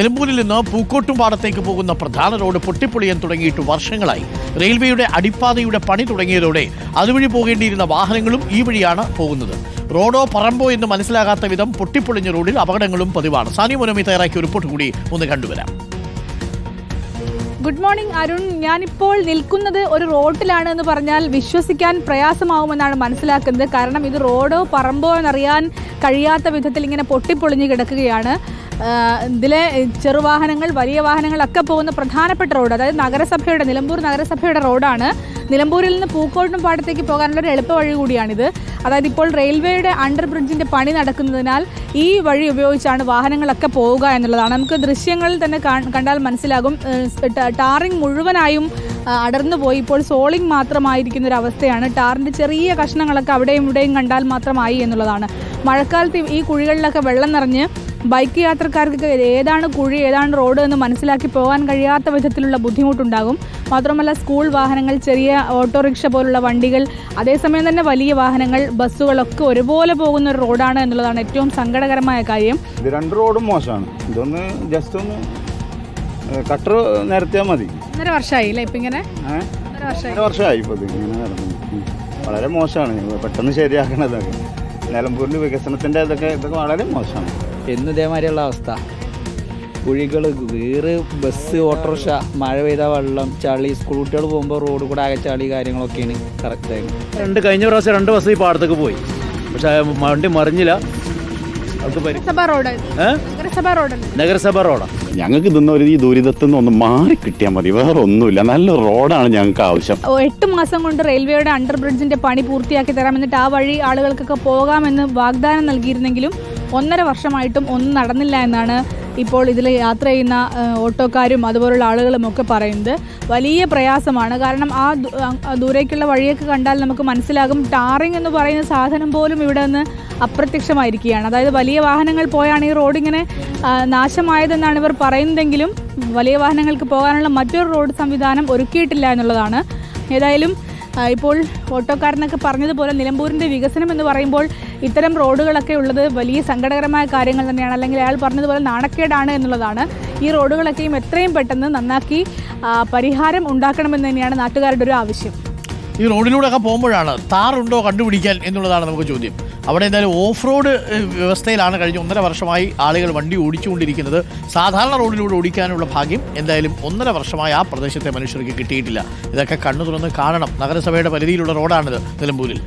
നിലമ്പൂരിൽ നിന്ന് പൂക്കോട്ടും പാടത്തേക്ക് പോകുന്ന പ്രധാന റോഡ് പൊട്ടിപ്പൊളിയാൻ തുടങ്ങിയിട്ട് വർഷങ്ങളായി. റെയിൽവേയുടെ അടിപ്പാതയുടെ പണി തുടങ്ങിയതോടെ അതുവഴി പോകേണ്ടിയിരുന്ന വാഹനങ്ങളും ഈ വഴിയാണ് പോകുന്നത്. റോഡോ പറമ്പോ എന്ന് മനസ്സിലാകാത്ത വിധം പൊട്ടിപ്പൊളിഞ്ഞ റോഡിൽ അപകടങ്ങളും പതിവാണ്. സാനി മുനമി തയ്യാറാക്കിയ റിപ്പോർട്ട് കൂടി ഒന്ന് കണ്ടുവരാം. Good morning Arun. ഞാനിപ്പോൾ നിൽക്കുന്നത് ഒരു റോട്ടിലാണ് എന്ന് പറഞ്ഞാൽ വിശ്വസിക്കാൻ പ്രയാസമാവുമെന്നാണ് മനസ്സിലാക്കുന്നത്. കാരണം ഇത് റോഡോ പറമ്പോ എന്നറിയാൻ കഴിയാത്ത വിധത്തിൽ ഇങ്ങനെ പൊട്ടിപ്പൊളിഞ്ഞ് കിടക്കുകയാണ്. ഇതിലെ ചെറുവാഹനങ്ങൾ വലിയ വാഹനങ്ങളൊക്കെ പോകുന്ന പ്രധാനപ്പെട്ട റോഡ് അതായത് നഗരസഭയുടെ നിലമ്പൂർ നഗരസഭയുടെ റോഡാണ്. നിലമ്പൂരിൽ നിന്ന് പൂക്കോട്ടും പാടത്തേക്ക് പോകാനുള്ള ഒരു എളുപ്പ വഴി കൂടിയാണിത്. അതായത് ഇപ്പോൾ റെയിൽവേയുടെ അണ്ടർ ബ്രിഡ്ജിന്റെ പണി നടക്കുന്നതിനാൽ ഈ വഴി ഉപയോഗിച്ചാണ് വാഹനങ്ങളൊക്കെ പോവുക എന്നുള്ളതാണ്. നമുക്ക് ദൃശ്യങ്ങളിൽ തന്നെ കണ്ടാൽ മനസ്സിലാകും. ടാറിങ് മുഴുവനായും അടർന്നു പോയി. ഇപ്പോൾ സോളിംഗ് മാത്രമായിരിക്കുന്ന ഒരു അവസ്ഥയാണ്. ടാറിന്റെ ചെറിയ കഷ്ണങ്ങളൊക്കെ അവിടെയും ഇവിടെയും കണ്ടാൽ മാത്രമായി എന്നുള്ളതാണ്. മഴക്കാലത്ത് ഈ കുഴികളിലൊക്കെ വെള്ളം നിറഞ്ഞ് ബൈക്ക് യാത്രക്കാർക്ക് ഏതാണ് കുഴി ഏതാണ് റോഡ് എന്ന് മനസ്സിലാക്കി പോകാൻ കഴിയാത്ത വിധത്തിലുള്ള ബുദ്ധിമുട്ടുണ്ടാകും. മാത്രമല്ല സ്കൂൾ വാഹനങ്ങൾ ചെറിയ ഓട്ടോറിക്ഷ പോലുള്ള വണ്ടികൾ അതേസമയം തന്നെ വലിയ വാഹനങ്ങൾ ബസ്സുകളൊക്കെ ഒരുപോലെ പോകുന്ന ഒരു റോഡാണ് എന്നുള്ളതാണ് ഏറ്റവും സങ്കടകരമായ കാര്യം. ഇത് രണ്ട് റോഡും മോശമാണ്. ഇതൊന്ന് ജസ്റ്റ് ഒന്ന് കട്ടർ നേരത്തെ മതി. ഒന്നര വർഷമായി അല്ലേ ഇപ്പം ഇങ്ങനെ? വർഷമായി ഇപ്പോൾ ഇങ്ങനെ നടന്നു. വളരെ മോശമാണ്. പെട്ടെന്ന് ശരിയാക്കണതൊക്കെ നിലമ്പൂരിന്റെ വികസനത്തിന്റെ ഇതൊക്കെ ഇതൊക്കെ വളരെ മോശമാണ്. എന്നും ഇതേമാതിരിയുള്ള അവസ്ഥ. കുഴികൾ വേറെ ബസ് ഓട്ടോറിക്ഷ മഴ പെയ്ത വെള്ളം ചളി സ്കൂൾ കുട്ടികൾ പോകുമ്പോൾ റോഡ് കൂടെ ആകെ ചളി കാര്യങ്ങളൊക്കെയാണ് കറക്റ്റായി രണ്ട് കഴിഞ്ഞ പ്രാവശ്യം രണ്ട് ബസ് ഈ പാടത്തേക്ക് പോയി. പക്ഷെ വണ്ടി മറിഞ്ഞില്ല. നഗരസഭാ റോഡാണ് ഞങ്ങൾക്ക് ഇതൊന്നും ഒരു ഈ ദുരിതത്തിൽ നിന്ന് ഒന്ന് മാറി കിട്ടിയാൽ മതി. വേറെ ഒന്നുമില്ല. നല്ല റോഡാണ് ഞങ്ങൾക്ക് ആവശ്യം. എട്ട് മാസം കൊണ്ട് റെയിൽവേയുടെ അണ്ടർ ബ്രിഡ്ജിന്റെ പണി പൂർത്തിയാക്കി തരാമെന്നിട്ട് ആ വഴി ആളുകൾക്കൊക്കെ പോകാമെന്ന് വാഗ്ദാനം നൽകിയിരുന്നെങ്കിലും ഒന്നര വർഷമായിട്ടും ഒന്നും നടന്നില്ല എന്നാണ് ഇപ്പോൾ ഇതിൽ യാത്ര ചെയ്യുന്ന ഓട്ടോക്കാരും അതുപോലുള്ള ആളുകളും ഒക്കെ പറയുന്നത്. വലിയ പ്രയാസമാണ്. കാരണം ആ ദൂരേക്കുള്ള വഴിയൊക്കെ കണ്ടാൽ നമുക്ക് മനസ്സിലാകും. ടാറിംഗ് എന്ന് പറയുന്ന സാധനം പോലും ഇവിടെ നിന്ന് അപ്രത്യക്ഷമായിരിക്കുകയാണ്. അതായത് വലിയ വാഹനങ്ങൾ പോയാണ് ഈ റോഡ് ഇങ്ങനെ നാശമായതെന്നാണ് ഇവർ പറയുന്നതെങ്കിലും വലിയ വാഹനങ്ങൾക്ക് പോകാനുള്ള മറ്റൊരു റോഡ് സംവിധാനം ഒരുക്കിയിട്ടില്ല എന്നുള്ളതാണ്. ഏതായാലും ഇപ്പോൾ ഓട്ടോക്കാരനൊക്കെ പറഞ്ഞതുപോലെ നിലമ്പൂരിന്റെ വികസനം എന്ന് പറയുമ്പോൾ ഇത്തരം റോഡുകളൊക്കെ ഉള്ളത് വലിയ സങ്കടകരമായ കാര്യങ്ങൾ തന്നെയാണ്. അല്ലെങ്കിൽ അയാൾ പറഞ്ഞതുപോലെ നാണക്കേടാണ് എന്നുള്ളതാണ്. ഈ റോഡുകളൊക്കെയും എത്രയും പെട്ടെന്ന് നന്നാക്കി പരിഹാരം ഉണ്ടാക്കണമെന്ന് തന്നെയാണ് നാട്ടുകാരുടെ ഒരു ആവശ്യം. ഈ റോഡിലൂടെ ഒക്കെ പോകുമ്പോഴാണ് താറുണ്ടോ കണ്ടുപിടിക്കാൻ എന്നുള്ളതാണ് നമുക്ക് ചോദ്യം. അവിടെ എന്തായാലും ഓഫ് റോഡ് വ്യവസ്ഥയിലാണ് കഴിഞ്ഞ ഒന്നര വർഷമായി ആളുകൾ വണ്ടി ഓടിച്ചുകൊണ്ടിരിക്കുന്നത്. സാധാരണ റോഡിലൂടെ ഓടിക്കാനുള്ള ഭാഗ്യം എന്തായാലും ഒന്നര വർഷമായി ആ പ്രദേശത്തെ മനുഷ്യർക്ക് കിട്ടിയിട്ടില്ല. ഇതൊക്കെ കണ്ണു തുറന്ന് കാണണം. നഗരസഭയുടെ പരിധിയിലുള്ള റോഡാണിത് നിലമ്പൂരിൽ.